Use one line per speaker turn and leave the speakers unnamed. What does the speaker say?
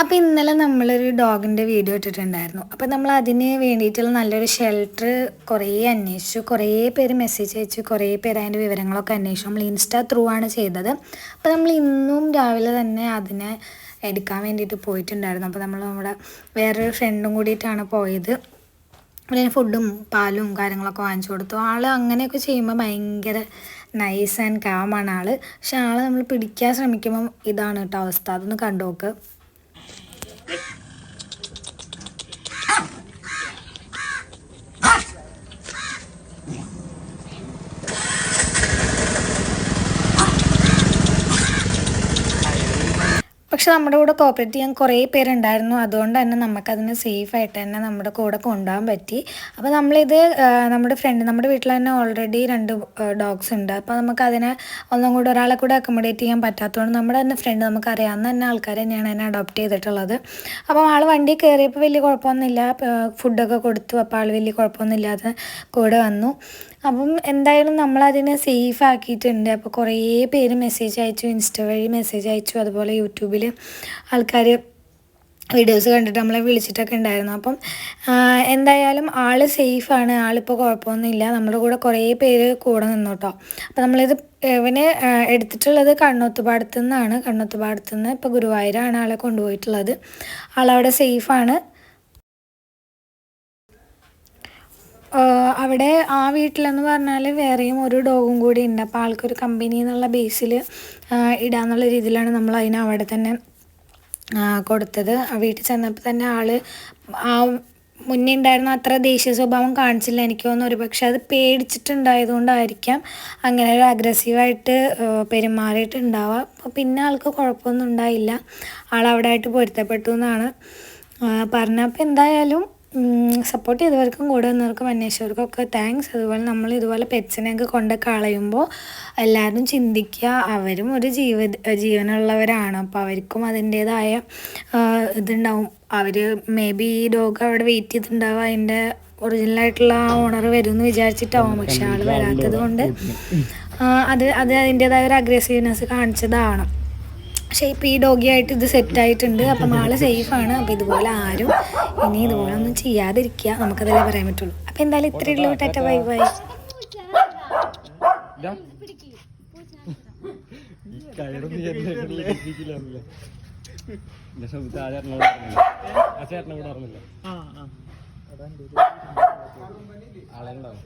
അപ്പോൾ ഇന്നലെ നമ്മളൊരു ഡോഗിന്റെ വീഡിയോ ഇട്ടിട്ടുണ്ടായിരുന്നു. അപ്പോൾ നമ്മൾ അതിന് വേണ്ടിയിട്ടുള്ള നല്ലൊരു ഷെൽട്ടർ കുറേ അന്വേഷിച്ചു. കുറേ പേര് മെസ്സേജ് അയച്ചു. കുറേ പേര് അതിന്റെ വിവരങ്ങളൊക്കെ അന്വേഷിച്ചു. നമ്മൾ ഇൻസ്റ്റാ ത്രൂ ആണ് ചെയ്തത്. അപ്പോൾ നമ്മൾ ഇന്നും രാവിലെ തന്നെ അതിനെ എടുക്കാൻ വേണ്ടിയിട്ട് പോയിട്ടുണ്ടായിരുന്നു. അപ്പോൾ നമ്മൾ നമ്മുടെ വേറൊരു ഫ്രണ്ടും കൂടിയിട്ടാണ് പോയത്. അതിന് ഫുഡും പാലും കാര്യങ്ങളൊക്കെ വാങ്ങിച്ചു കൊടുത്തു. ആൾ അങ്ങനെയൊക്കെ ചെയ്യുമ്പോൾ ഭയങ്കര നൈസ് ആൻഡ് കാമാണ് ആൾ പക്ഷെ ആളെ നമ്മൾ പിടിക്കാൻ ശ്രമിക്കുമ്പം ഇതാണ് കേട്ടോ അവസ്ഥ. അതൊന്ന് കണ്ടു നോക്ക്. Thank you. പക്ഷെ നമ്മുടെ കൂടെ കോപ്പറേറ്റ് ചെയ്യാൻ കുറേ പേരുണ്ടായിരുന്നു. അതുകൊണ്ട് തന്നെ നമുക്കതിന് സേഫ് ആയിട്ട് തന്നെ നമ്മുടെ കൂടെ കൊണ്ടുപോകാൻ പറ്റി. അപ്പോൾ നമ്മളിത് നമ്മുടെ ഫ്രണ്ട് നമ്മുടെ വീട്ടിൽ തന്നെ ഓൾറെഡി രണ്ട് ഡോഗ്സ് ഉണ്ട്. അപ്പോൾ നമുക്കതിനെ ഒന്നും കൂടെ ഒരാളെ കൂടെ അക്കോമഡേറ്റ് ചെയ്യാൻ പറ്റാത്തതുകൊണ്ട് നമ്മുടെ തന്നെ ഫ്രണ്ട് നമുക്കറിയാവുന്ന തന്നെ ആൾക്കാർ തന്നെയാണ് എന്നെ അഡോപ്റ്റ് ചെയ്തിട്ടുള്ളത്. അപ്പോൾ ആൾ വണ്ടി കയറിയപ്പോൾ വലിയ കുഴപ്പമൊന്നുമില്ല. ഫുഡൊക്കെ കൊടുത്തു. അപ്പോൾ ആൾ വലിയ കുഴപ്പമൊന്നുമില്ലാതെ കൂടെ വന്നു. അപ്പം എന്തായാലും നമ്മളതിനെ സേഫ് ആക്കിയിട്ടുണ്ട്. അപ്പോൾ കുറേ പേര് മെസ്സേജ് അയച്ചു. ഇൻസ്റ്റ വഴി മെസ്സേജ് അയച്ചു. അതുപോലെ യൂട്യൂബിൽ ആൾക്കാർ വീഡിയോസ് കണ്ടിട്ട് നമ്മളെ വിളിച്ചിട്ടൊക്കെ ഉണ്ടായിരുന്നു. അപ്പം എന്തായാലും ആൾ സേഫാണ്. ആളിപ്പോൾ കുഴപ്പമൊന്നുമില്ല. നമ്മുടെ കൂടെ കുറേ പേര് കൂടെ നിന്നു കേട്ടോ അപ്പോൾ നമ്മളിത് ഇവനെ എടുത്തിട്ടുള്ളത് കണ്ണോത്തുപാടത്തു നിന്നാണ് കണ്ണോത്തുപാടത്തു നിന്ന് ഇപ്പോൾ ഗുരുവായൂരാണ് ആളെ കൊണ്ടുപോയിട്ടുള്ളത്. ആളവിടെ സേഫാണ്. അവിടെ ആ വീട്ടിലെന്ന് പറഞ്ഞാൽ വേറെയും ഒരു ഡോഗും കൂടി ഉണ്ട്. അപ്പോൾ ആൾക്കൊരു കമ്പനി എന്നുള്ള ബേസിൽ ഇടാന്നുള്ള രീതിയിലാണ് നമ്മൾ അതിനെ അവിടെ തന്നെ കൊടുത്തത്. ആ വീട്ടിൽ ചെന്നപ്പോൾ തന്നെ ആൾ ആ മുന്നേ ഉണ്ടായിരുന്ന അത്ര ദേഷ്യ സ്വഭാവം കാണിച്ചില്ല എനിക്ക് തോന്നുന്നു. ഒരു പക്ഷെ അത് പേടിച്ചിട്ടുണ്ടായതുകൊണ്ടായിരിക്കാം. അങ്ങനെ ഒരു അഗ്രസീവായിട്ട് പെരുമാറിയിട്ടുണ്ടാവുക പിന്നെ ആൾക്ക് കുഴപ്പമൊന്നും ഉണ്ടായില്ല. ആൾ അവിടെ ആയിട്ട് പൊരുത്തപ്പെട്ടു എന്നാണ് പറഞ്ഞപ്പോൾ എന്തായാലും സപ്പോർട്ട് ചെയ്തവർക്കും കൂടെ വന്നവർക്കും അന്വേഷിച്ചവർക്കൊക്കെ താങ്ക്സ് അതുപോലെ നമ്മൾ ഇതുപോലെ പെറ്റ്സിനെയൊക്കെ കൊണ്ട് കളയുമ്പോൾ എല്ലാവരും ചിന്തിക്കുക. അവരും ഒരു ജീവ ജീവനുള്ളവരാണ്. അപ്പോൾ അവർക്കും അതിന്റേതായ ഇതുണ്ടാവും. അവർ മേ ബി ഈ ഡോഗ് അവിടെ വെയിറ്റ് ചെയ്തിട്ടുണ്ടാവുക. അതിന്റെ ഒറിജിനലായിട്ടുള്ള ആ ഓണർ വരും എന്ന് വിചാരിച്ചിട്ടാവും പക്ഷെ ആൾ വരാത്തത് കൊണ്ട് അത് അത് അതിന്റേതായ ഒരു അഗ്രസീവ്നെസ് കാണിച്ചതാണ്. പക്ഷേ ഇപ്പോൾ ഈ ഡോഗിയായിട്ട് ഇത് സെറ്റ് ആയിട്ടുണ്ട്. അപ്പം ആൾ സേഫാണ് അപ്പോൾ ഇതുപോലെ ആരും ഇനി ഇതുപോലെ ഒന്നും ചെയ്യാതിരിക്കുക. നമുക്കതല്ലേ പറയാൻ പറ്റുള്ളൂ. അപ്പം എന്തായാലും ഇത്രയേ ഉള്ളൂ. Tata bye bye.
ആളെ ഉണ്ടാവും